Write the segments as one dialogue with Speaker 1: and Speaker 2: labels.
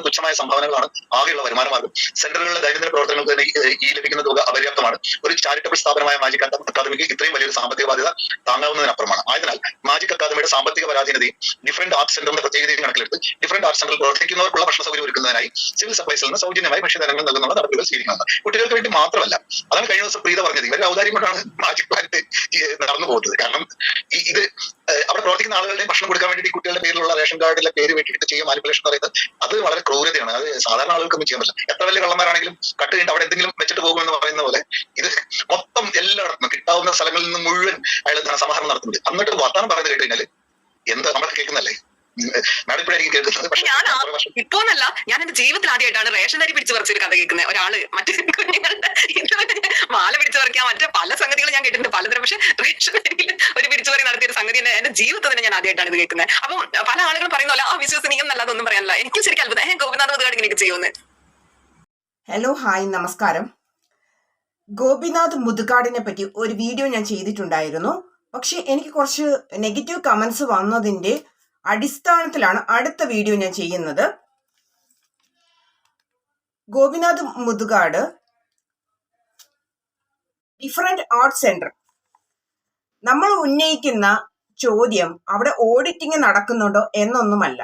Speaker 1: ലഭിക്കുന്ന തുച്ഛമായ സംഭാവനകളാണ് ആകെയുള്ള വരുമാനമാർഗം സെന്ററുകളിലെ ദൈനംദിന പ്രവർത്തനങ്ങൾക്ക് തന്നെ ഈ- ലഭിക്കുന്ന തുക അപര്യാപ്തമാണ്. ഒരു ചാരിറ്റബിൾ സ്ഥാപനമായ മാജിക് അക്കാദമിക്ക് ഇത്രയും വലിയൊരു സാമ്പത്തിക ബാധ്യത താങ്ങാവുന്നതിനപ്പുറമാണ്. ആയതിനാൽ മാജിക് അക്കാദമിയുടെ സാമ്പത്തിക പരാധീനതയും ഡിഫറന്റ് ആർട്ട് സെന്ററിന്റെ പ്രത്യേകതയും കണക്കിലെടുത്ത് ഡിഫറന്റ് ആർട്ട് സെന്ററിൽ പ്രവർത്തിക്കുന്നവർക്കുള്ള ഭക്ഷണ സൗകര്യം ഒരുക്കുന്നതിനായി സിവിൽ സപ്ലൈസിൽ നിന്ന് സൗജന്യമായി ഭക്ഷ്യധാന്യങ്ങൾ നൽകുന്ന നടപടികൾ സ്വീകരിക്കുന്നത് കുട്ടികൾക്ക് വേണ്ടി മാത്രമല്ല അതാണ് കഴിഞ്ഞ ദിവസം പ്രീത പറഞ്ഞത്. ഇവരുടെ ഔദാര്യം കൊണ്ടാണ് മാജിക് പ്ലാന്റ് നടന്നു പോകുന്നത്. കാരണം ഇത് അവിടെ പ്രവർത്തിക്കുന്ന ആളുകളുടെ ഭക്ഷണം കൊടുക്കാൻ വേണ്ടി കുട്ടികളുടെ പേരിലുള്ള റേഷൻ കാർഡിലെ പേര് വെട്ടിയിട്ട് ചെയ്യുന്ന മാനിപ്പുലേഷൻ പറയുന്നത് അത് വളരെ ക്രൂരതയാണ്. അത് സാധാരണ ആളുകൾക്കൊന്നും ചെയ്യാൻ പറ്റില്ല. എത്ര വലിയ കള്ളന്മാരാണെങ്കിലും കട്ട് കഴിഞ്ഞിട്ട് അവിടെ എന്തെങ്കിലും വെച്ചിട്ട് പോകുമെന്ന് പറയുന്ന പോലെ ഇത് മൊത്തം എല്ലായിടത്തും കിട്ടാവുന്ന സ്ഥലങ്ങളിൽ നിന്ന് മുഴുവൻ അയാൾ ധനസമാഹരണം നടത്തുന്നുണ്ട് എന്നിട്ട് വർത്തമാനം പറയുന്നത് കേട്ട് കഴിഞ്ഞാൽ എന്താ നമ്മൾ കേൾക്കുന്നല്ലേ
Speaker 2: ഇപ്പോന്നല്ല ഞാൻ എന്റെ ജീവിതത്തിൽ ആദ്യമായിട്ടാണ് റേഷൻ അരി പിടിച്ചു പറിച്ചൊരു കഥ കേൾക്കുന്നത്. ഒരാൾ മറ്റു കുഞ്ഞുങ്ങളുടെ മാല പിടിച്ചു പറിക്കാൻ മറ്റേ പല സംഗതികളും ഞാൻ കേട്ടിട്ടുണ്ട് പലതരം. പക്ഷെ റേഷൻ അരിയിൽ ഒരു പിടിച്ചു പറി നടത്തിയ ഒരു സംഗതി തന്നെ എന്റെ ജീവിതത്തിൽ ഞാൻ ആദ്യമായിട്ടാണ് ഇത് കേൾക്കുന്നത്. അപ്പം പല ആളുകളും പറയുന്ന പോലെ ആ വിശ്വസനീയം എന്നല്ലാതൊന്നും പറയാനില്ല. എനിക്ക് ശരിക്കും അത്ഭുതം. ഏഹ് ഗോപിനാഥ് മുതുകാട് ഇങ്ങനെയൊക്കെ ചെയ്യുമെന്ന്.
Speaker 3: ഹലോ ഹായ് നമസ്കാരം. ഗോപിനാഥ് മുതുകാടിനെ പറ്റി ഒരു വീഡിയോ ഞാൻ ചെയ്തിട്ടുണ്ടായിരുന്നു. പക്ഷെ എനിക്ക് കുറച്ച് നെഗറ്റീവ് കമന്റ്സ് വന്നതിന്റെ അടിസ്ഥാനത്തിലാണ് അടുത്ത വീഡിയോ ഞാൻ ചെയ്യുന്നത്. Gopinath Muthukad different art center നമ്മൾ ഉന്നയിക്കുന്ന ചോദ്യം അവിടെ ഓഡിറ്റിംഗ് നടക്കുന്നുണ്ടോ എന്നൊന്നുമല്ല.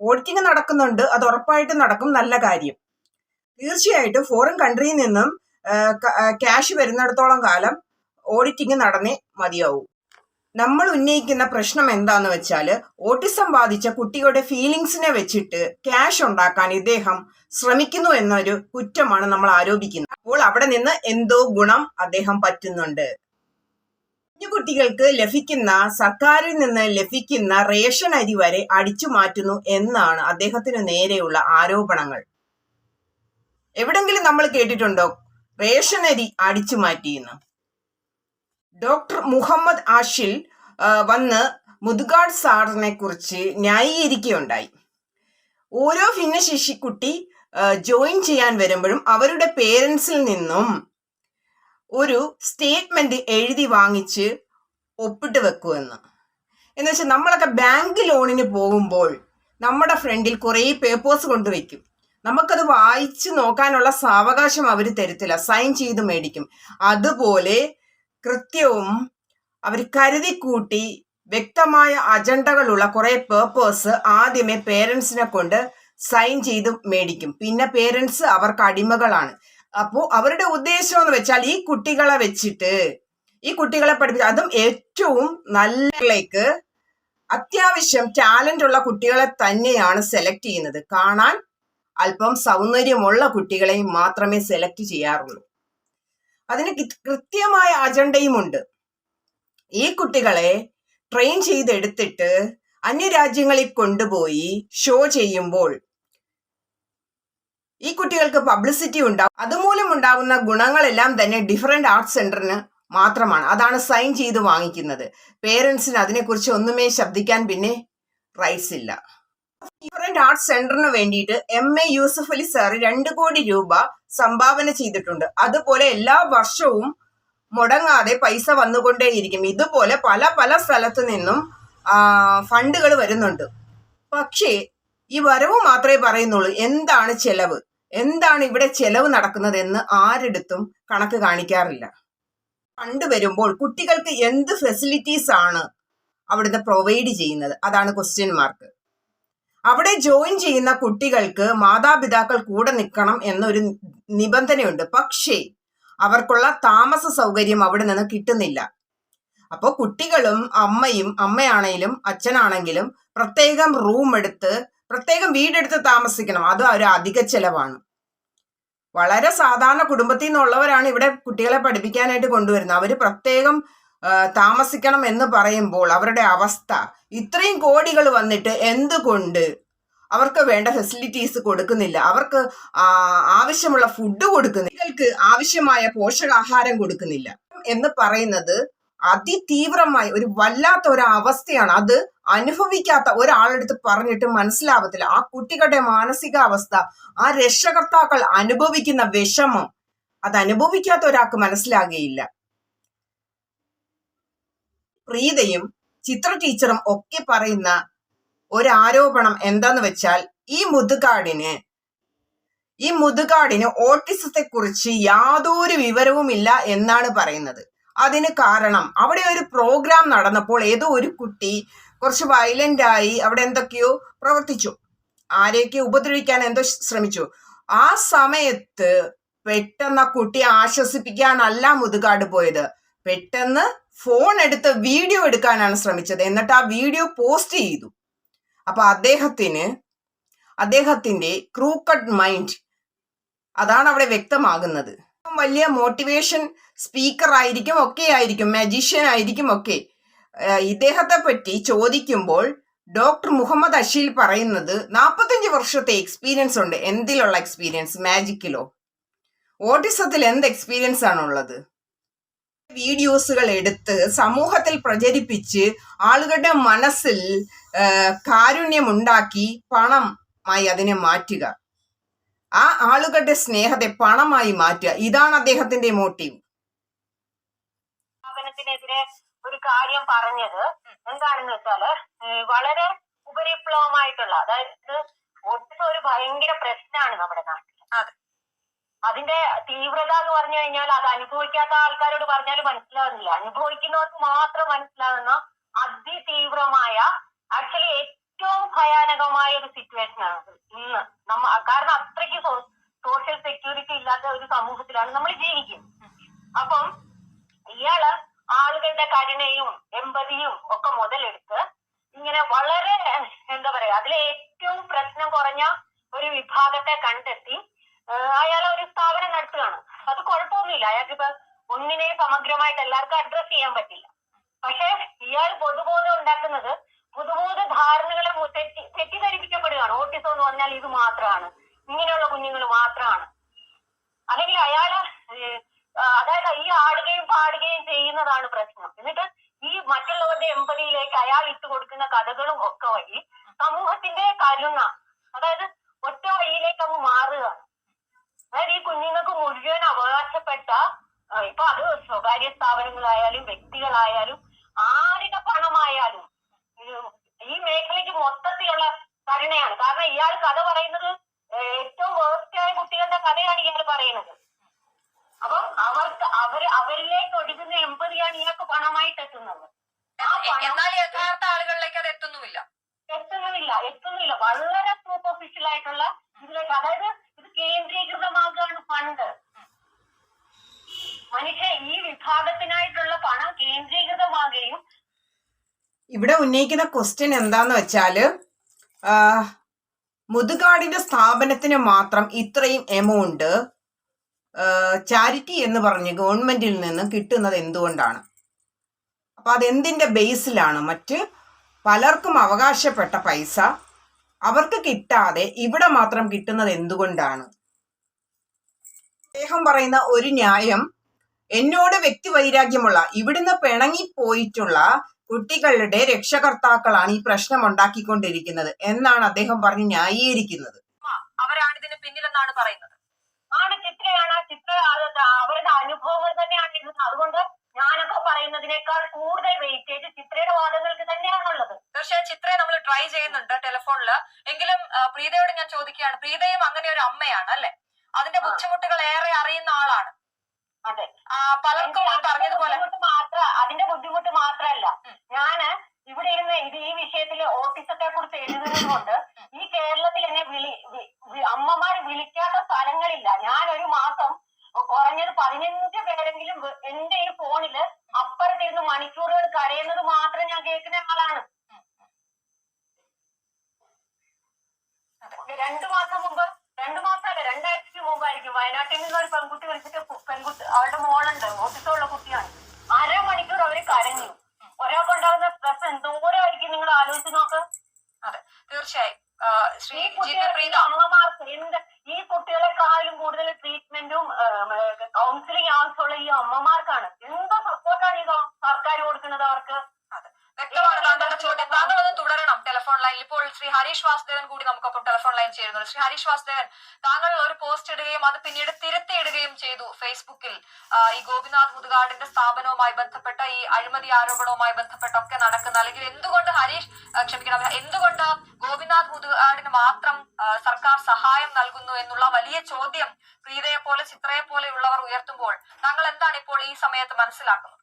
Speaker 3: ഓഡിറ്റിംഗ് നടക്കുന്നുണ്ട് അത് ഉറപ്പായിട്ട് നടക്കും നല്ല കാര്യം. തീർച്ചയായിട്ടും ഫോറിൻ കൺട്രിയിൽ നിന്നും ക്യാഷ് വരുന്നിടത്തോളം കാലം ഓഡിറ്റിംഗ് നടന്നേ മതിയാവൂ. നമ്മൾ ഉന്നയിക്കുന്ന പ്രശ്നം എന്താന്ന് വെച്ചാൽ ഓട്ടിസം ബാധിച്ച കുട്ടികളുടെ ഫീലിങ്സിനെ വെച്ചിട്ട് ക്യാഷ് ഉണ്ടാക്കാൻ ഇദ്ദേഹം ശ്രമിക്കുന്നു എന്നൊരു കുറ്റമാണ് നമ്മൾ ആരോപിക്കുന്നത്. അപ്പോൾ അവിടെ നിന്ന് എന്തോ ഗുണം അദ്ദേഹം പറ്റുന്നുണ്ട്. കുട്ടികൾക്ക് ലഭിക്കുന്ന സർക്കാരിൽ നിന്ന് ലഭിക്കുന്ന റേഷൻ അരി വരെ അടിച്ചു മാറ്റുന്നു എന്നാണ് അദ്ദേഹത്തിന് നേരെയുള്ള ആരോപണങ്ങൾ. എവിടെങ്കിലും നമ്മൾ കേട്ടിട്ടുണ്ടോ? റേഷൻ അരി അടിച്ചു മാറ്റിയെന്ന്. ഡോക്ടർ മുഹമ്മദ് ആഷിൽ വന്ന് മുതുകാട് സാറിനെ കുറിച്ച് ന്യായീകരിക്കുകയുണ്ടായി. ഓരോ ഭിന്നശേഷിക്കുട്ടി കുട്ടി ജോയിൻ ചെയ്യാൻ വരുമ്പോഴും അവരുടെ പേരൻസിൽ നിന്നും ഒരു സ്റ്റേറ്റ്മെന്റ് എഴുതി വാങ്ങിച്ച് ഒപ്പിട്ട് വെക്കുമെന്ന് എന്ന്. വെച്ചാൽ നമ്മളൊക്കെ ബാങ്ക് ലോണിന് പോകുമ്പോൾ നമ്മുടെ ഫ്രണ്ടിൽ കുറേ പേപ്പേഴ്സ് കൊണ്ടുവയ്ക്കും നമുക്കത് വായിച്ചു നോക്കാനുള്ള സാവകാശം അവർ തരത്തില്ല. സൈൻ ചെയ്ത് മേടിക്കും. അതുപോലെ കൃത്യവും അവർ കരുതിക്കൂട്ടി വ്യക്തമായ അജണ്ടകളുള്ള കുറേ പേപ്പേഴ്സ് ആദ്യമേ പേരൻസിനെ കൊണ്ട് സൈൻ ചെയ്ത് മേടിക്കും. പിന്നെ പേരൻസ് അവർക്ക് അടിമകളാണ്. അപ്പോൾ അവരുടെ ഉദ്ദേശം എന്ന് വെച്ചാൽ ഈ കുട്ടികളെ വെച്ചിട്ട് ഈ കുട്ടികളെ പഠിപ്പിച്ച അതും ഏറ്റവും നല്ലതിലേക്ക് അത്യാവശ്യം ടാലന്റ് ഉള്ള കുട്ടികളെ തന്നെയാണ് സെലക്ട് ചെയ്യുന്നത്. കാണാൻ അല്പം സൗന്ദര്യമുള്ള കുട്ടികളെ മാത്രമേ സെലക്ട് ചെയ്യാറുള്ളൂ. അതിന് കൃത്യമായ അജണ്ടയും ഉണ്ട്. ഈ കുട്ടികളെ ട്രെയിൻ ചെയ്തെടുത്തിട്ട് അന്യരാജ്യങ്ങളിൽ കൊണ്ടുപോയി ഷോ ചെയ്യുമ്പോൾ ഈ കുട്ടികൾക്ക് പബ്ലിസിറ്റി ഉണ്ടാവും. അതുമൂലം ഉണ്ടാകുന്ന ഗുണങ്ങളെല്ലാം തന്നെ ഡിഫറെന്റ് ആർട്സ് സെന്ററിന് മാത്രമാണ്. അതാണ് സൈൻ ചെയ്ത് വാങ്ങിക്കുന്നത്. പേരൻസിന് അതിനെക്കുറിച്ച് ഒന്നുമേ ശബ്ദിക്കാൻ പിന്നെ റൈറ്റ്സ് ഇല്ല. ഡിഫറെന്റ് ആർട്സ് സെന്ററിന് വേണ്ടിയിട്ട് M A Yusuf Ali sir രണ്ട് കോടി രൂപ സംഭാവന ചെയ്തിട്ടുണ്ട്. അതുപോലെ എല്ലാ വർഷവും മുടങ്ങാതെ പൈസ വന്നുകൊണ്ടേയിരിക്കും. ഇതുപോലെ പല പല സ്ഥലത്തു നിന്നും ഫണ്ടുകൾ വരുന്നുണ്ട്. പക്ഷേ ഈ വരവ് മാത്രമേ പറയുന്നുള്ളൂ. എന്താണ് ചെലവ്? എന്താണ് ഇവിടെ ചെലവ് നടക്കുന്നത് എന്ന് ആരെടുത്തും കണക്ക് കാണിക്കാറില്ല. ഫണ്ട് വരുമ്പോൾ കുട്ടികൾക്ക് എന്ത് ഫെസിലിറ്റീസ് ആണ് അവിടുന്ന് പ്രൊവൈഡ് ചെയ്യുന്നത്? അതാണ് ക്വസ്റ്റ്യൻ മാർക്ക് അവിടെ ജോയിൻ ചെയ്യുന്ന കുട്ടികൾക്ക് മാതാപിതാക്കൾ കൂടെ നിൽക്കണം എന്നൊരു നിബന്ധനയുണ്ട്. പക്ഷേ അവർക്കുള്ള താമസ സൗകര്യം അവിടെ നിന്ന് കിട്ടുന്നില്ല. അപ്പോൾ കുട്ടികളും അമ്മയും അമ്മയാണെങ്കിലും അച്ഛനാണെങ്കിലും പ്രത്യേകം റൂം എടുത്ത് പ്രത്യേകം വീടെടുത്ത് താമസിക്കണം. അത് ഒരു അധിക ചെലവാണ്. വളരെ സാധാരണ കുടുംബത്തിൽ നിന്നുള്ളവരാണ് ഇവിടെ കുട്ടികളെ പഠിപ്പിക്കാനായിട്ട് കൊണ്ടുവരുന്നത്. അവർ പ്രത്യേകം താമസിക്കണം എന്ന് പറയുമ്പോൾ അവരുടെ അവസ്ഥ ഇത്രയും കോടികൾ വന്നിട്ട് എന്തുകൊണ്ട് അവർക്ക് വേണ്ട ഫെസിലിറ്റീസ് കൊടുക്കുന്നില്ല? അവർക്ക് ആവശ്യമുള്ള ഫുഡ് കൊടുക്കുന്നില്ല. കുട്ടികൾക്ക് ആവശ്യമായ പോഷകാഹാരം കൊടുക്കുന്നില്ല. എന്ന് പറയുന്നത് അതിതീവ്രമായ ഒരു വല്ലാത്ത ഒരു അവസ്ഥയാണ് അത് അനുഭവിക്കാത്ത ഒരാളെടുത്ത് പറഞ്ഞിട്ട് മനസ്സിലാവത്തില്ല. ആ കുട്ടികളുടെ മാനസികാവസ്ഥ ആ രക്ഷകർത്താക്കൾ അനുഭവിക്കുന്ന വിഷമം അത് അനുഭവിക്കാത്ത ഒരാൾക്ക് മനസ്സിലാകുകയില്ല. പ്രീതയും ചിത്ര ടീച്ചറും ഒക്കെ പറയുന്ന ഒരു ആരോപണം എന്താന്ന് വെച്ചാൽ ഈ മുതുകാടിന് ഈ മുതുകാടിന് ഓട്ടിസത്തെ കുറിച്ച് യാതൊരു വിവരവുമില്ല എന്നാണ് പറയുന്നത്. അതിന് കാരണം. അവിടെ ഒരു പ്രോഗ്രാം നടന്നപ്പോൾ ഏതോ ഒരു കുട്ടി കുറച്ച് വയലന്റ് ആയി അവിടെ എന്തൊക്കെയോ പ്രവർത്തിച്ചു. ആരെയൊക്കെ ഉപദ്രവിക്കാൻ എന്തോ ശ്രമിച്ചു. ആ സമയത്ത് പെട്ടെന്ന് ആ കുട്ടിയെ ആശ്വസിപ്പിക്കാനല്ല മുതുകാട് പോയത്. പെട്ടെന്ന് ഫോൺ എടുത്ത് വീഡിയോ എടുക്കാനാണ് ശ്രമിച്ചത്. എന്നിട്ട് ആ വീഡിയോ പോസ്റ്റ് ചെയ്തു. അപ്പൊ അദ്ദേഹത്തിന് അദ്ദേഹത്തിന്റെ ക്രൂക്കഡ് മൈൻഡ് അതാണ് അവിടെ വ്യക്തമാകുന്നത്. വലിയ മോട്ടിവേഷൻ സ്പീക്കർ ആയിരിക്കും ഒക്കെ ആയിരിക്കും മജീഷ്യൻ ആയിരിക്കും ഒക്കെ. ഇദ്ദേഹത്തെ പറ്റി ചോദിക്കുമ്പോൾ ഡോക്ടർ മുഹമ്മദ് അഷീൽ പറയുന്നത് നാൽപ്പത്തഞ്ച് വർഷത്തെ എക്സ്പീരിയൻസ് ഉണ്ട്. എന്തിലുള്ള എക്സ്പീരിയൻസ് മാജിക്കിലോ ഓട്ടിസത്തിൽ എന്ത് എക്സ്പീരിയൻസ് ആണുള്ളത് വീഡിയോസുകൾ എടുത്ത് സമൂഹത്തിൽ പ്രചരിപ്പിച്ച് ആളുകളുടെ മനസ്സിൽ കാരുണ്യം കാരുണ്യമുണ്ടാക്കി പണമായി അതിനെ മാറ്റുക. ആ ആളുകളുടെ സ്നേഹത്തെ പണമായി മാറ്റുക. ഇതാണ് അദ്ദേഹത്തിന്റെ മോട്ടീവ്
Speaker 4: സ്ഥാപനത്തിനെതിരെ ഒരു കാര്യം പറഞ്ഞത് എന്താണെന്ന് വെച്ചാൽ വളരെ ഉപരിപ്ലവമായിട്ടുള്ള അതായത് ഒട്ടും ഒരു ഭയങ്കര പ്രശ്നമാണ് നമ്മുടെ നാട്ടിൽ
Speaker 2: അതെ.
Speaker 4: അതിന്റെ തീവ്രത എന്ന് പറഞ്ഞു കഴിഞ്ഞാൽ അത് അനുഭവിക്കാത്ത ആൾക്കാരോട് പറഞ്ഞാലും മനസ്സിലാവുന്നില്ല. അനുഭവിക്കുന്നവർക്ക് മാത്രം മനസ്സിലാവുന്ന അതിതീവ്രമായ ആക്ച്വലി ഏറ്റവും ഭയാനകമായ ഒരു സിറ്റുവേഷൻ ആണ് ഇന്ന് നമ്മ കാരണം അത്രയ്ക്ക് സോഷ്യൽ സെക്യൂരിറ്റി ഇല്ലാത്ത ഒരു സമൂഹത്തിലാണ് നമ്മൾ ജീവിക്കുന്നത്. അപ്പം ഇയാൾ ആളുകളുടെ കരുണയും എമ്പതിയും ഒക്കെ മുതലെടുത്ത് ഇങ്ങനെ വളരെ എന്താ പറയാ അതിലെ ഏറ്റവും പ്രശ്നം കുറഞ്ഞ ഒരു വിഭാഗത്തെ കണ്ടെത്തി അയാൾ ഒരു സ്ഥാപനം നടത്തുകയാണ്. അത് കുഴപ്പമൊന്നുമില്ല. അയാൾക്ക് ഇപ്പൊ ഒന്നിനെ സമഗ്രമായിട്ട് എല്ലാവർക്കും അഡ്രസ് ചെയ്യാൻ പറ്റില്ല. പക്ഷെ ഇയാൾ പൊതുബോധം ഉണ്ടാക്കുന്നത് പൊതുബോധ ധാരണകളെ മു- തെറ്റി തെറ്റിദ്ധരിപ്പിക്കപ്പെടുകയാണ് ഓട്ടിസം എന്ന് പറഞ്ഞാൽ ഇത് മാത്രമാണ് ഇങ്ങനെയുള്ള കുഞ്ഞുങ്ങൾ മാത്രമാണ് അല്ലെങ്കിൽ അയാൾ അതായത് ഈ ആടുകയും പാടുകയും ചെയ്യുന്നതാണ് പ്രശ്നം. എന്നിട്ട് ഈ മറ്റുള്ളവരുടെ എമ്പതിയിലേക്ക് അയാൾ ഇട്ട് കൊടുക്കുന്ന കഥകളും ഒക്കെ വഴി സമൂഹത്തിന്റെ കരുണ അതായത് ഒറ്റ വഴിയിലേക്ക് അങ്ങ് മാറുകയാണ് അതായത് ഈ കുഞ്ഞുങ്ങൾക്ക് മുഴുവൻ അവകാശപ്പെട്ട ഇപ്പൊ അത് സ്വകാര്യ സ്ഥാപനങ്ങളായാലും വ്യക്തികളായാലും ആരുടെ പണമായാലും ഈ മേഖലയ്ക്ക് മൊത്തത്തിലുള്ള കരുണയാണ്. കാരണം ഇയാൾ കഥ പറയുന്നത് ഏറ്റവും വേർസ്റ്റായ കുട്ടികളുടെ കഥയാണ് ഇയാൾ പറയുന്നത്. അപ്പം അവർക്ക് അവർ അവരിലേക്ക് ഒഴുകുന്ന എമ്പതിയാണ് ഇയാൾക്ക് പണമായിട്ട് എത്തുന്നത്.
Speaker 2: എന്നാൽ യഥാർത്ഥ ആളുകളിലേക്ക് അത് എത്തുന്നുമില്ല
Speaker 4: എത്തുന്നില്ല എത്തുന്നില്ല. വളരെ സൂപ്പർഫിഷ്യൽ ആയിട്ടുള്ള ഇതിലേക്ക് അതായത് ഇത് കേന്ദ്രീകൃതമാകാണ് ഫണ്ട്. മനുഷ്യ ഈ വിഭാഗത്തിനായിട്ടുള്ള പണം കേന്ദ്രീകൃതമാകുകയും
Speaker 3: ഇവിടെ ഉന്നയിക്കുന്ന ക്വസ്റ്റ്യൻ എന്താന്ന് വെച്ചാൽ മുതുകാടിന്റെ സ്ഥാപനത്തിന് മാത്രം ഇത്രയും എമൗണ്ട് ചാരിറ്റി എന്ന് പറഞ്ഞ് ഗവൺമെന്റിൽ നിന്ന് കിട്ടുന്നത് എന്തുകൊണ്ടാണ്? അപ്പൊ അതെന്തിന്റെ ബേസിലാണ്? മറ്റ് പലർക്കും അവകാശപ്പെട്ട പൈസ അവർക്ക് കിട്ടാതെ ഇവിടെ മാത്രം കിട്ടുന്നത് എന്തുകൊണ്ടാണ്? അദ്ദേഹം പറയുന്ന ഒരു ന്യായം എന്നോട് വ്യക്തി വൈരാഗ്യമുള്ള ഇവിടുന്ന് പിണങ്ങിപ്പോയിട്ടുള്ള കുട്ടികളുടെ രക്ഷകർത്താക്കളാണ് ഈ പ്രശ്നം ഉണ്ടാക്കിക്കൊണ്ടിരിക്കുന്നത് എന്നാണ് അദ്ദേഹം പറഞ്ഞ് ന്യായീകരിക്കുന്നത്.
Speaker 2: അവരാണ് ഇതിന് പിന്നിലെന്നാണ് പറയുന്നത്.
Speaker 4: ആണ് ചിത്രയാണ് ആ ചിത്ര അവരുടെ അനുഭവങ്ങൾ തന്നെയാണ് ഇത്. അതുകൊണ്ട് ഞാനൊക്കെ പറയുന്നതിനേക്കാൾ കൂടുതൽ വെയിറ്റേജ് ചിത്രയുടെ വാദങ്ങൾക്ക് തന്നെയാണുള്ളത്.
Speaker 2: തീർച്ചയായും ചിത്രയെ നമ്മൾ ട്രൈ ചെയ്യുന്നുണ്ട് ടെലിഫോണിൽ എങ്കിലും പ്രീതയോട് ഞാൻ ചോദിക്കുകയാണ്. പ്രീതയും അങ്ങനെ ഒരു അമ്മയാണ് അല്ലെ? അതിന്റെ. ബുദ്ധിമുട്ടുകൾ ഏറെ അറിയുന്ന ആളാണ്.
Speaker 4: അതെ.
Speaker 2: പലർക്കും പറഞ്ഞതുപോലെ.
Speaker 4: മാത്ര അതിന്റെ ബുദ്ധിമുട്ട് മാത്രല്ല.
Speaker 2: ഉം.
Speaker 4: ഞാൻ ഇവിടെ ഇരുന്ന് ഇത് ഈ വിഷയത്തിൽ ഓട്ടിസത്തെ കുറിച്ച് എഴുതുന്നത് കൊണ്ട് ഈ കേരളത്തിൽ എന്നെ വിളി അമ്മമാർ വിളിക്കാത്ത സ്ഥലങ്ങളില്ല. ഞാൻ ഒരു മാസം കുറഞ്ഞത് പതിനഞ്ച് പേരെങ്കിലും എന്റെ ഈ ഫോണിൽ അപ്പുറത്തിരുന്ന് മണിക്കൂറുകൾ കരയുന്നത് മാത്രം ഞാൻ കേൾക്കുന്ന ആളാണ്. രണ്ടു മാസം മുമ്പ് വയനാട്ടിൽ നിന്ന് ഒരു പെൺകുട്ടി വിളിച്ചിട്ട് പെൺകുട്ടി അവളുടെ മോളുണ്ട് ഓട്ടിസമുള്ള കുട്ടിയാണ്. അരമണിക്കൂർ അവർ കരഞ്ഞു. ഒരാൾക്കുണ്ടാകുന്ന സ്ട്രെസ് എന്തോരമായിരിക്കും നിങ്ങൾ ആലോചിച്ച് നോക്ക്.
Speaker 2: അതെ തീർച്ചയായും. ശ്രീ
Speaker 4: ഈ
Speaker 2: പി
Speaker 4: അമ്മമാർക്ക് എന്ത് ഈ കുട്ടികളെക്കാളും കൂടുതൽ ട്രീറ്റ്മെന്റും കൗൺസിലിംഗ് ആവശ്യമുള്ള ഈ അമ്മമാർക്കാണ്. എന്തോ സപ്പോർട്ടാണ് ഈ സർക്കാർ കൊടുക്കുന്നത് അവർക്ക്?
Speaker 2: താങ്കൾ അത് തുടരണം ടെലിഫോൺ ലൈനിൽ
Speaker 5: ഇപ്പോൾ ശ്രീ ഹരീഷ് വാസുദേവൻ കൂടി നമുക്കൊപ്പം ടെലിഫോൺ ലൈൻ ചേരുന്നുണ്ട് ശ്രീ ഹരീഷ് വാസുദേവൻ താങ്കൾ ഒരു പോസ്റ്റ് ഇടുകയും അത് പിന്നീട് തിരുത്തിയിടുകയും ചെയ്തു ഫേസ്ബുക്കിൽ. ഈ ഗോപിനാഥ് മുതുകാടിന്റെ സ്ഥാപനവുമായി ബന്ധപ്പെട്ട ഈ അഴിമതി ആരോപണവുമായി ബന്ധപ്പെട്ടൊക്കെ നടക്കുന്ന അല്ലെങ്കിൽ എന്തുകൊണ്ട് ഹരീഷ് ക്ഷമിക്കണം എന്തുകൊണ്ട് ഗോപിനാഥ് മുതുകാടിന് മാത്രം സർക്കാർ സഹായം നൽകുന്നു എന്നുള്ള വലിയ ചോദ്യം പ്രീതയെ പോലെ ചിത്രയെ പോലെയുള്ളവർ ഉയർത്തുമ്പോൾ താങ്കൾ എന്താണ് ഇപ്പോൾ ഈ സമയത്ത് മനസ്സിലാക്കുന്നത്?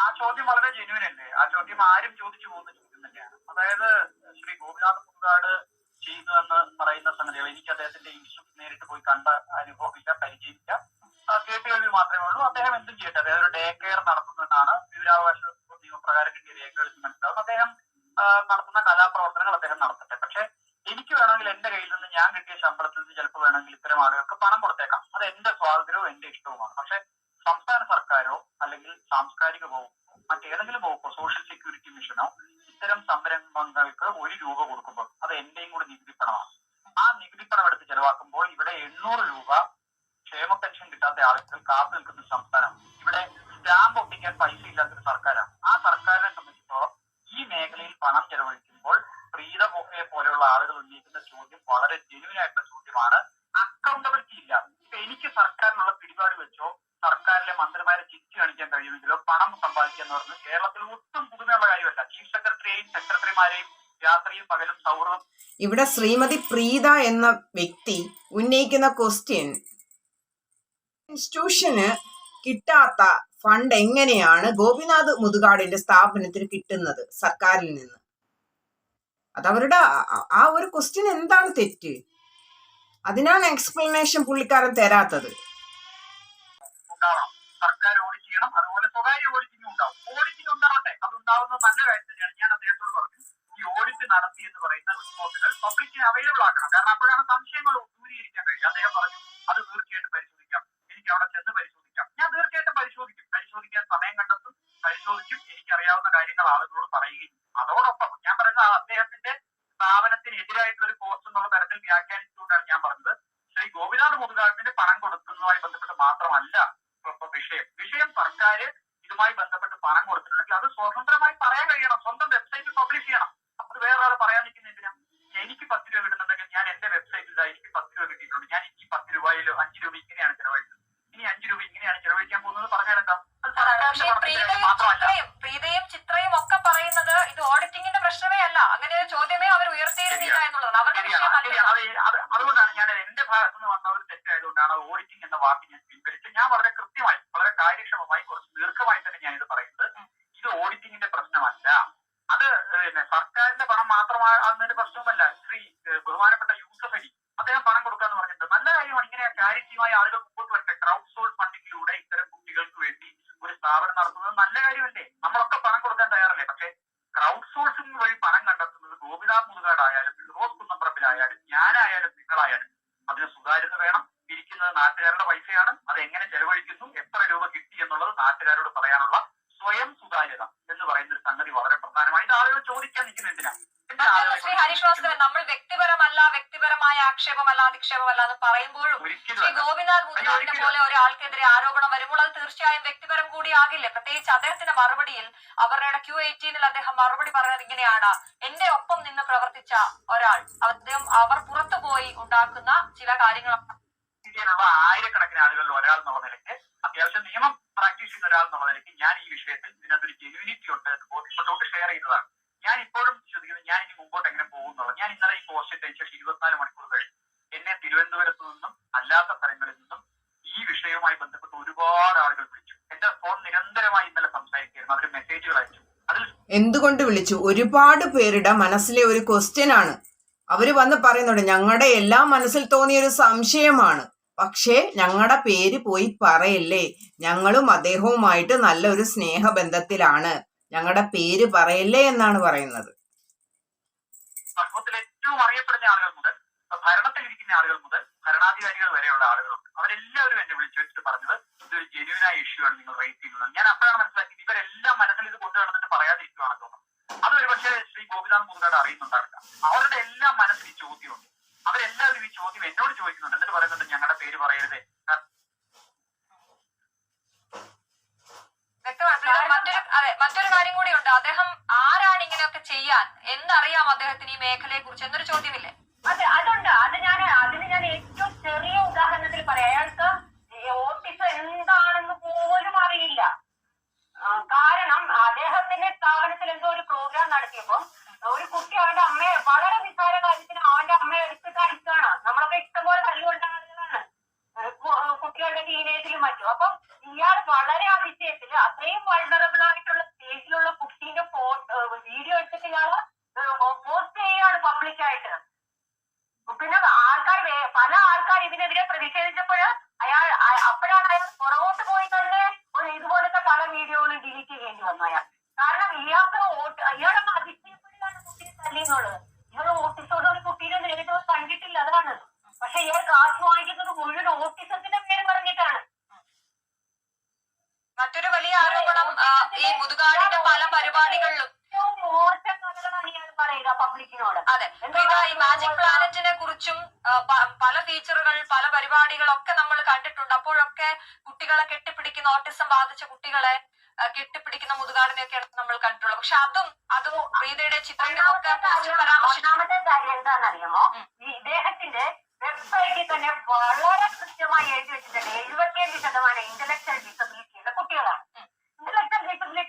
Speaker 6: ആ ചോദ്യം വളരെ ജെന്യൂൻ അല്ലേ? ആ ചോദ്യം ആരും ചോദിച്ചു പോകുന്ന ചോദ്യം തന്നെയാണ് അതായത് ശ്രീ ഗോപിനാഥ് മുൻകാട് ചെയ്തു എന്ന് പറയുന്ന സംഗതികൾ എനിക്ക് അദ്ദേഹത്തിന്റെ ഇൻസ്റ്റിറ്റ്യൂട്ട് നേരിട്ട് പോയി കണ്ട അനുഭവമില്ല പരിചയമില്ല. കേട്ട് കേൾവി മാത്രമേ ഉള്ളൂ. അദ്ദേഹം എന്തും ചെയ്യട്ടെ. അദ്ദേഹം ഒരു ഡേ കെയർ നടത്തുന്നതാണ് വിവരാവകാശ നിയമപ്രകാരം കിട്ടിയ രേഖകൾ മനസ്സിലാവും അദ്ദേഹം നടത്തുന്ന കലാപ്രവർത്തനങ്ങൾ അദ്ദേഹം നടത്തട്ടെ. പക്ഷെ എനിക്ക് വേണമെങ്കിൽ എന്റെ കയ്യിൽ നിന്ന് ഞാൻ കിട്ടിയ ശമ്പളത്തിൽ നിന്ന് ചിലപ്പോൾ വേണമെങ്കിൽ ഇത്തരം ആളുകൾക്ക് പണം കൊടുത്തേക്കാം അത് എന്റെ സ്വാതന്ത്ര്യവും എന്റെ ഇഷ്ടവുമാണ് പക്ഷെ സംസ്ഥാന സർക്കാരോ അല്ലെങ്കിൽ സാംസ്കാരിക വകുപ്പോ മറ്റേതെങ്കിലും വകുപ്പോ സോഷ്യൽ സെക്യൂരിറ്റി മിഷനോ ഇത്തരം സംരംഭങ്ങൾക്ക് ഒരു രൂപ കൊടുക്കുമ്പോൾ അത് എന്റെയും കൂടി നികുതി പണമാണ് ആ നികുതി പണം എടുത്ത് ചെലവാക്കുമ്പോൾ ഇവിടെ എണ്ണൂറ് രൂപ ക്ഷേമ പെൻഷൻ കിട്ടാത്ത ആളുകൾ കാത്തു നിൽക്കുന്ന ഒരു സംസ്ഥാനം ഇവിടെ സ്റ്റാമ്പ് ഒട്ടിക്കാൻ പൈസ ഇല്ലാത്തൊരു സർക്കാരാണ് ആ സർക്കാരിനെ സംബന്ധിച്ചിടത്തോളം ഈ മേഖലയിൽ പണം ചെലവഴിക്കുമ്പോൾ പ്രീത പോകയെ പോലെയുള്ള ആളുകൾ ഉന്നയിക്കുന്ന ചോദ്യം വളരെ ജെനുവിൻ ആയിട്ടുള്ള ചോദ്യമാണ്. അക്കൗണ്ടബിലിറ്റി ഇല്ല. ഇപ്പൊ എനിക്ക് സർക്കാരിനുള്ള പിടിപാട് വെച്ചോ സർക്കാരിലെ മന്ത്രിമാരെ ചിരിച്ചു കാണിക്കാൻ കഴിയുമെങ്കിലോ പണം സമ്പാദിക്കാന്ന് പറഞ്ഞ് കേരളത്തിൽ ഒട്ടും പുതുമയുള്ള കാര്യമല്ല. ചീഫ് സെക്രട്ടറിയെയും സെക്രട്ടറിമാരെയും രാത്രിയും പകലും സൗഹൃദം.
Speaker 3: ഇവിടെ ശ്രീമതി പ്രീത എന്ന വ്യക്തി ഉന്നയിക്കുന്ന ക്വസ്റ്റ്യൻ ഇൻസ്റ്റിറ്റ്യൂഷന് കിട്ടാത്ത ഫണ്ട് എങ്ങനെയാണ് ഗോപിനാഥ് മുതുകാടിന്റെ സ്ഥാപനത്തിന് കിട്ടുന്നത് സർക്കാരിൽ നിന്ന്? അതവരുടെ ആ- ഒരു ക്വസ്റ്റ്യൻ എന്താണ് തെറ്റ്? അതിനാണ് എക്സ്പ്ലനേഷൻ പുള്ളിക്കാരൻ തരാത്തത്.
Speaker 6: സർക്കാർ ഓഡിറ്റ് ചെയ്യണം. അതുപോലെ ഉണ്ടാവട്ടെ. അത് നല്ല തന്നെയാണ് ഞാൻ അദ്ദേഹത്തോട് പറഞ്ഞു ഈ ഓഡിറ്റ് നടത്തി എന്ന് റിപ്പോർട്ടുകൾ അവൈലബിൾ ആക്കണം. കാരണം അപ്പോഴാണ് സംശയങ്ങൾ പറഞ്ഞു അത് തീർച്ചയായിട്ടും പരിശോധിക്കാം. എനിക്ക് അവിടെ ചെന്ന് പരിശോധിക്കാം. ഞാൻ തീർച്ചയായിട്ടും പരിശോധിക്കും. പരിശോധിക്കാൻ സമയം കണ്ടെത്തും. പരിശോധിക്കും എനിക്കറിയാവുന്ന കാര്യങ്ങൾ ആളുകളോട് പറയുകയും അതോടൊപ്പം ഞാൻ പറയുന്നത് അദ്ദേഹത്തിന്റെ സ്ഥാപനത്തിന് എതിരായിട്ടുള്ള ഒരു പോസ്റ്റ് എന്നുള്ള തരത്തിൽ വ്യാഖ്യാനിച്ചുകൊണ്ടാണ് ഞാൻ പറഞ്ഞത്. ശ്രീ ഗോപിനാഥ് മുതുകാട്ടിന് പണം കൊടുക്കുന്നതുമായി ബന്ധപ്പെട്ട് മാത്രമല്ല വിഷയം. വിഷയം സർക്കാർ ഇതുമായി ബന്ധപ്പെട്ട് പണം കൊടുത്തിട്ടുണ്ടെങ്കിൽ അത് സ്വതന്ത്രമായി പറയാൻ കഴിയണം. സ്വന്തം വെബ്സൈറ്റിൽ പബ്ലിഷ് ചെയ്യണം. അത് വേറെ ആൾ പറയാൻ നിൽക്കുന്ന എന്തിനാ? എനിക്ക് പത്ത് രൂപ കിട്ടുന്നുണ്ടെങ്കിൽ ഞാൻ എന്റെ വെബ്സൈറ്റിൽ എനിക്ക് പത്ത് രൂപ കിട്ടിയിട്ടുണ്ട്. ഞാൻ ഈ പത്ത് രൂപയിലോ അഞ്ച് രൂപ ഇങ്ങനെയാണ് ചെലവഴിച്ചത്. ഇനി അഞ്ച് രൂപ ഇങ്ങനെയാണ് ചെലവഴിക്കാൻ പോകുന്നത് പറഞ്ഞാൽ എന്താ? അത് സർക്കാരിന്റെ
Speaker 5: അല്ല അങ്ങനെ ഒരു ചോദ്യമേ അവർ ഉയർത്തിയിരുന്നില്ല എന്നുള്ളതാണ്. അവരുടെ
Speaker 6: അതുകൊണ്ടാണ് ഞാൻ എന്റെ ഭാഗത്ത് നിന്ന് വന്ന ഒരു തെറ്റായതുകൊണ്ടാണ് ഓഡിറ്റിംഗ് എന്ന വാക്ക് ഞാൻ പിൻവലിച്ച് ഞാൻ വളരെ കൃത്യമായി വളരെ കാര്യക്ഷമമായി കുറച്ച് ദീർഘമായി തന്നെ ഞാൻ ഇത് പറയുന്നത് ഇത് ഓഡിറ്റിംഗിന്റെ പ്രശ്നമല്ല. അത് പിന്നെ സർക്കാരിന്റെ പണം മാത്രമാകുന്നതിന്റെ പ്രശ്നവുമല്ല. ശ്രീ ബഹുമാനപ്പെട്ട യൂസഫ് അലി അദ്ദേഹം പണം കൊടുക്കാന്ന് പറഞ്ഞിട്ട് നല്ല കാര്യമാണ് ഇങ്ങനെ ചാരിറ്റിയുമായി ആളുകൾ മുമ്പോട്ട് വരട്ടെ ക്രൗഡ് സോൾ ഫണ്ടിങ്ങിലൂടെ ഇത്തരം കുട്ടികൾക്ക് വേണ്ടി ഒരു സ്ഥാപനം നടത്തുന്നത് നല്ല കാര്യമല്ലേ നമ്മളൊക്കെ പണം കൊടുക്കാൻ തയ്യാറല്ലേ പക്ഷേ ക്രൗഡ് സോഴ്സിംഗ് വഴി പണം കണ്ടെത്തുന്നത് ഗോപിനാഥ് മുതുകാടായാലും ഫിറോസ് കുന്നപ്പറമ്പിലായാലും ഞാനായാലും നിങ്ങളായാലും അതിന് സുതാര്യത വേണം പിരിക്കുന്നത് നാട്ടുകാരുടെ പൈസയാണ് അത് എങ്ങനെ ചെലവഴിക്കുന്നു എത്ര രൂപ കിട്ടി എന്നുള്ളത് നാട്ടുകാരോട് പറയാനുള്ള സ്വയം സുതാര്യത എന്ന് പറയുന്ന ഒരു സംഗതി വളരെ പ്രധാനമായി ഇത് ആളുകൾ ചോദിക്കാൻ നിൽക്കുന്ന എന്തിനാ എന്തിനാ ആളുകൾ
Speaker 5: ശ്രീ ഹരീഷ് വാസുദേവൻ നമ്മൾ വ്യക്തിപരമല്ല വ്യക്തിപരമായ ആക്ഷേപമല്ല അധിക്ഷേപമല്ല എന്ന് പറയുമ്പോഴും
Speaker 6: ഒരിക്കലും
Speaker 5: ശ്രീ
Speaker 6: അല്ല.
Speaker 5: ഗോപിനാഥ്
Speaker 6: ഒരിക്കലും.
Speaker 5: പോലെ ഒരാൾക്കെതിരെ ആരോപണം വരുമ്പോൾ അത് തീർച്ചയായും വ്യക്തിപരം കൂടിയാകില്ലേ? പ്രത്യേകിച്ച് അദ്ദേഹത്തിന്റെ മറുപടിയിൽ അവരുടെ ക്യൂ എയ്റ്റീനിൽ അദ്ദേഹം മറുപടി പറഞ്ഞത് ഇങ്ങനെയാണ്. എന്റെ ഒപ്പം നിന്ന് പ്രവർത്തിച്ച ഒരാൾ അദ്ദേഹം അവർ പുറത്തു പോയി ഉണ്ടാക്കുന്ന ചില കാര്യങ്ങൾ
Speaker 6: ഇന്ത്യയിലുള്ള ആയിരക്കണക്കിന് ആളുകളിൽ ഒരാൾ എന്നുള്ള നിലയ്ക്ക് അത്യാവശ്യം നിയമം പ്രാക്ടീസ് ചെയ്യുന്ന ഒരാൾ എന്നുള്ള നിലയ്ക്ക് ഞാൻ ഈ വിഷയത്തിൽ ഇതിനകത്തൊരു ജെന്യൂനിറ്റി ഉണ്ട് എന്ന് ബോധ്യപ്പെട്ടോട്ട് ഷെയർ ചെയ്തതാണ്. ഞാൻ ഇപ്പോഴും ചോദിക്കുന്നത് ഞാൻ ഇനി മുമ്പോട്ട് എങ്ങനെ പോകുന്നുള്ളത് ഞാൻ ഇന്നലെ ഈ പോസ്റ്റ് ഇട്ട ശേഷം ഇരുപത്തിനാല് മണിക്കൂർ കഴിഞ്ഞു. എന്നെ തിരുവനന്തപുരത്ത് നിന്നും അല്ലാത്ത സ്ഥലങ്ങളിൽ നിന്നും ഈ വിഷയവുമായി ബന്ധപ്പെട്ട് ഒരുപാട് ആളുകൾ വിളിച്ചു. എന്റെ ഫോൺ നിരന്തരമായി ഇന്നലെ സംസാരിക്കുകയായിരുന്നു. അവർ മെസ്സേജുകൾ അയച്ചു. അതിൽ
Speaker 3: എന്തുകൊണ്ട് വിളിച്ചു? ഒരുപാട് പേരുടെ മനസ്സിലെ ഒരു ക്വസ്റ്റ്യൻ ആണ്. അവർ വന്ന് പറയുന്നുണ്ട് ഞങ്ങളുടെ എല്ലാം മനസ്സിൽ തോന്നിയ ഒരു സംശയമാണ്. പക്ഷേ ഞങ്ങളുടെ പേര് പോയി പറയല്ലേ? ഞങ്ങളും അദ്ദേഹവുമായിട്ട് നല്ലൊരു സ്നേഹബന്ധത്തിലാണ്. ഞങ്ങളുടെ പേര് പറയല്ലേ എന്നാണ് പറയുന്നത്.
Speaker 6: സമൂഹത്തിൽ ഏറ്റവും അറിയപ്പെടുന്ന ആളുകൾ ഭരണത്തിലിരിക്കുന്ന ആളുകൾ മുതൽ ഭരണാധികാരികൾ വരെയുള്ള ആളുകളുണ്ട്. അവരെല്ലാവരും എന്നെ വിളിച്ചു വെച്ചിട്ട് പറഞ്ഞത് ഇതൊരു ജെന്യൂനായ ഇഷ്യൂ ആണ് നിങ്ങൾ റേറ്റ് ചെയ്യുന്നത്. ഞാൻ അപ്പോഴാണ് മനസ്സിലാക്കിയത് ഇവരെല്ലാം മനസ്സിൽ ഇത് കൊണ്ടു നടന്നിട്ട് പറയാതിരിക്കുകയാണ് തോന്നുന്നത് അത് ഒരുപക്ഷെ ശ്രീ ഗോപിനാഥ് മുൻകാട് അറിയുന്നുണ്ടാവില്ല. അവരുടെ എല്ലാം മനസ്സിൽ ഈ ചോദ്യമുണ്ട് അവരെല്ലാവരും ഈ ചോദ്യം എന്നോട് ചോദിക്കുന്നുണ്ട്. എന്നിട്ട് പറയുന്നുണ്ട് ഞങ്ങളുടെ പേര് പറയരുതേ.
Speaker 5: മറ്റൊരു അതെ മറ്റൊരു കാര്യം കൂടിയുണ്ട് അദ്ദേഹം ആരാണ് ഇങ്ങനെയൊക്കെ ചെയ്യാൻ? എന്നറിയാം അദ്ദേഹത്തിന് ഈ മേഖലയെ കുറിച്ച് എന്നൊരു ചോദ്യമില്ലേ?
Speaker 4: അതെ അതുണ്ട്. അത് ഞാൻ അതിന് ഞാൻ ഏറ്റവും ചെറിയ ഉദാഹരണത്തിൽ പറയാം. അയാൾക്ക് ഓട്ടിസം എന്താണെന്ന് പോലും അറിയില്ല. കാരണം അദ്ദേഹത്തിന്റെ സ്ഥാപനത്തിൽ എന്തോ ഒരു പ്രോഗ്രാം നടത്തിയപ്പോ ഒരു കുട്ടി അവന്റെ അമ്മയെ വളരെ നിസ്സാര കാര്യത്തിന് അവന്റെ അമ്മയെ എടുത്ത് അടിക്കുകയാണ് നമ്മളൊക്കെ ഇഷ്ടംപോലെ തല്ലുകൊണ്ടാകുന്നതാണ് കുട്ടികളുടെ ടീനേജിലും മറ്റും. അപ്പം ഇയാൾ വളരെ അതിശയത്തിൽ അത്രയും വൾണറബിൾ ആയിട്ടുള്ള സ്റ്റേജിലുള്ള കുട്ടീന്റെ ഫോട്ടോ വീഡിയോ എടുത്തിട്ട് ഇയാൾ പോസ്റ്റ് ചെയ്യുകയാണ് പബ്ലിക്കായിട്ട് പിന്നെ ആൾക്കാർ പല ആൾക്കാർ ഇതിനെതിരെ പ്രതിഷേധിച്ചപ്പോൾ അയാൾ അ- അപ്പോഴാണ് അയാൾ പുറകോട്ട് പോയി തന്നെ ഒരു ഇതുപോലത്തെ പല വീഡിയോകളും ഡിലീറ്റ് ചെയ്യേണ്ടി വന്നു അയാൾ കാരണം ഇയാൾക്ക് വോട്ട് ഇയാളൊന്ന് അതിശയപ്പെടില്ലാണ് കുട്ടിയെ തല്ലിയെന്നുള്ളത് ഇയാൾ ഓട്ടിസോട് ഒരു കുട്ടീനെ നേരിട്ട് കണ്ടിട്ടില്ല അതാണ് പക്ഷെ ഇയാൾ കാശ് വാങ്ങിക്കുന്നത് മുഴുവൻ ഓട്ടിസത്തിന്റെ പേര് പറഞ്ഞിട്ടാണ്
Speaker 5: മറ്റൊരു വലിയ ആരോപണം ഈ മുതുകാടിന്റെ പല പരിപാടികളിലും. അതെ. ഈ മാജിക് പ്ലാനറ്റിനെ കുറിച്ചും പല ഫീച്ചറുകൾ പല പരിപാടികളൊക്കെ നമ്മൾ കണ്ടിട്ടുണ്ട്. അപ്പോഴൊക്കെ കുട്ടികളെ കെട്ടിപ്പിടിക്കുന്ന ഓട്ടിസം ബാധിച്ച കുട്ടികളെ കെട്ടിപ്പിടിക്കുന്ന മുതുകാടിനെയൊക്കെയാണ് നമ്മൾ കണ്ടിട്ടുള്ളത്. പക്ഷെ അതും അതും പ്രീതയുടെ ചിത്രങ്ങളൊക്കെ
Speaker 4: ഒന്നാമത്തെ കാര്യം എന്താണെന്നറിയാമോ? ഇദ്ദേഹത്തിന്റെ വെബ്സൈറ്റിൽ തന്നെ വളരെ കൃത്യമായി എഴുതി വെച്ചിട്ടുണ്ട്. എഴുപത്തിയഞ്ച് ശതമാനം ഇന്റലക്ച്വൽ ഡിസബിലിറ്റി കുട്ടികളാണ്. ഇന്റലക്ച്വൽ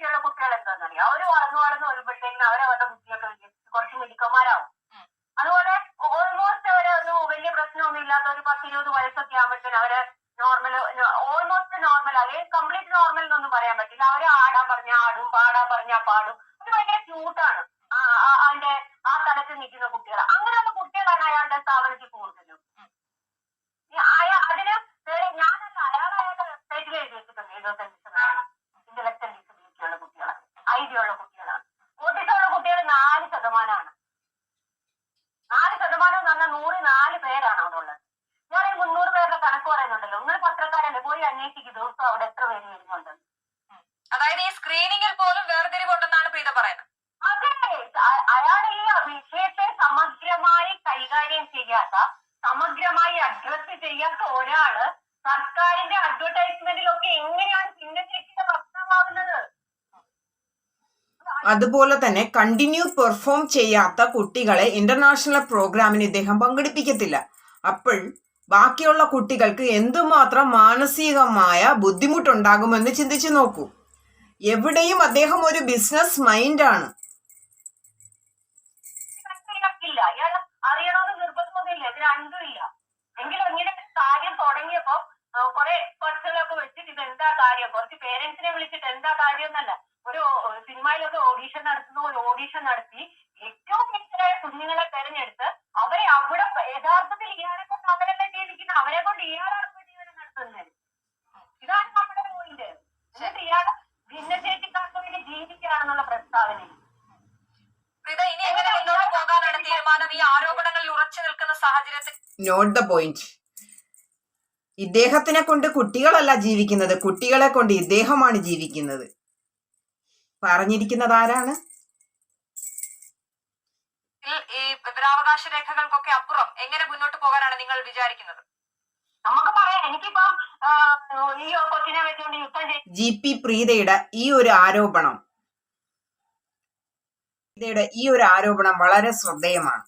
Speaker 4: ഉള്ള കുട്ടികൾ എന്താണെന്നറിയാം അവർ വളർന്നു വളർന്നു വരുമ്പോഴത്തേക്കും അവരവരുടെ ബുദ്ധിയൊക്കെ കുറച്ച് മിടുക്കന്മാരാവും. അതുപോലെ ഓൾമോസ്റ്റ് അവരെ ഒന്ന് വലിയ പ്രശ്നമൊന്നും ഇല്ലാത്ത ഒരു പത്ത് ഇരുപത് വയസ്സൊക്കെ ആകുമ്പോഴത്തേന് അവരെ നോർമൽ ഓൾമോസ്റ്റ് നോർമൽ അല്ലെങ്കിൽ കംപ്ലീറ്റ് നോർമൽ എന്നൊന്നും പറയാൻ പറ്റില്ല. അവരെ ആടാൻ പറഞ്ഞ ആടും പാടാൻ പറഞ്ഞ പാടും അത് ഭയങ്കര ക്യൂട്ടാണ് അതിന്റെ ആ തലത്തിൽ നിൽക്കുന്ന കുട്ടികൾ അങ്ങനെയുള്ള കുട്ടികളാണ് അയാളുടെ സ്ഥാപനത്തിൽ കൂടുതലും ഈ അയാ അതിന് വേറെ ഞാനല്ല അയാൾ അയാളുടെ വെബ്സൈറ്റിൽ എഴുതി വെച്ചിട്ടുണ്ട് എഴുപത്തഞ്ച് ശതമാനം ഇന്റലക്ച്വൽ ഡിസബിലിറ്റി ഉള്ള കുട്ടികളാണ് ഐഡിയ ഉള്ള കുട്ടികളാണ് ഓട്ടിസം ഉള്ള കുട്ടികൾ നാല് ശതമാനമാണ് നാല് ശതമാനം എന്ന് പറഞ്ഞാൽ നൂറ് നാല് പേരാണ് അവിടെ ഉള്ളത് ഞാൻ ഈ മുന്നൂറ് പറയുന്നുണ്ടല്ലോ നിങ്ങൾ പത്രക്കാരല്ലേ? പോയി അന്വേഷിക്കും. ദിവസം അവിടെ എത്ര പേര് വരുന്നുണ്ട്.
Speaker 5: അതായത് ഈ സ്ക്രീനിങ്ങിൽ പോലും വേർതിരിവുണ്ടെന്നാണ് പ്രീത പറയുന്നത്.
Speaker 4: അതെ. അയാൾ ഈ വിഷയത്തെ സമഗ്രമായി കൈകാര്യം ചെയ്യാത്ത സമഗ്രമായി അഡ്രസ് ചെയ്യാത്ത ഒരാൾ സർക്കാരിന്റെ അഡ്വർടൈസ്മെന്റിലൊക്കെ എങ്ങനെയാണ് ഭിന്നശേഷിയുടെ പ്രശ്നമാകുന്നത്
Speaker 3: അതുപോലെ തന്നെ കണ്ടിന്യൂ പെർഫോം ചെയ്യാത്ത കുട്ടികളെ ഇന്റർനാഷണൽ പ്രോഗ്രാമിന് ഇദ്ദേഹം പങ്കെടുപ്പിക്കത്തില്ല. അപ്പോൾ ബാക്കിയുള്ള കുട്ടികൾക്ക് എന്തുമാത്രം മാനസികമായ ബുദ്ധിമുട്ടുണ്ടാകുമെന്ന് ചിന്തിച്ചു നോക്കൂ. എവിടെയും അദ്ദേഹം ഒരു ബിസിനസ് മൈൻഡാണ്
Speaker 4: അറിയണമെന്ന് നിർബന്ധമൊന്നുമില്ല. ഇത് രണ്ടും ഇല്ല എങ്കിലും ഇങ്ങനെ കാര്യം തുടങ്ങിയപ്പോ കുറെ എക്സ്പെർട്സുകളൊക്കെ വെച്ചിട്ട് ഇത് എന്താ കാര്യം? കുറച്ച് പേരൻസിനെ വിളിച്ചിട്ട് എന്താ കാര്യം എന്നല്ല. ഒരു സിനിമയിലൊക്കെ ഓഡീഷൻ നടത്തുന്ന ഒരു ഓഡീഷൻ നടത്തി ഏറ്റവും മികച്ചരായ കുഞ്ഞുങ്ങളെ തെരഞ്ഞെടുത്ത് അവരെ അവിടെ യഥാർത്ഥത്തിൽ ഇയാളെ കൊണ്ട് അവരെല്ലാം ജീവിക്കുന്ന അവരെ കൊണ്ട് ഇയാളാണ് ഉപജീവനം നടത്തുന്നത്. ഇതാണ് നമ്മുടെ പോയിന്റ് എന്നിട്ട് ഇയാൾ ഭിന്നശേഷിക്കാർക്ക് വേണ്ടി ജീവിക്കുകയാണെന്നുള്ള പ്രസ്താവന.
Speaker 5: പ്രീത ഇനി എങ്ങനെ മുന്നോട്ട് പോകാനാണ് തീരുമാനം? ഈ ആരോപണങ്ങളിൽ ഉറച്ചു നിൽക്കുന്ന സാഹചര്യത്തിൽ
Speaker 3: നോട്ട് ദ പോയിന്റ് ഇദ്ദേഹത്തിനെ കൊണ്ട് കുട്ടികളല്ല ജീവിക്കുന്നത്. കുട്ടികളെ കൊണ്ട് ഇദ്ദേഹമാണ് ജീവിക്കുന്നത്. പറഞ്ഞിരിക്കുന്നത് ആരാണ്?
Speaker 5: ഈ വിവരാവകാശ രേഖകൾക്കൊക്കെ അപ്പുറം എങ്ങനെ മുന്നോട്ട് പോകാനാണ് നിങ്ങൾ വിചാരിക്കുന്നത്?
Speaker 4: നമുക്ക് പറയാം. എനിക്കിപ്പം ഈ കൊച്ചിനെ വെച്ചുകൊണ്ട് യുദ്ധം ചെയ്ത്
Speaker 3: ജി പി പ്രീതയുടെ ഈ ഒരു ആരോപണം. പ്രീതയുടെ ഈ ഒരു ആരോപണം വളരെ ശ്രദ്ധേയമാണ്.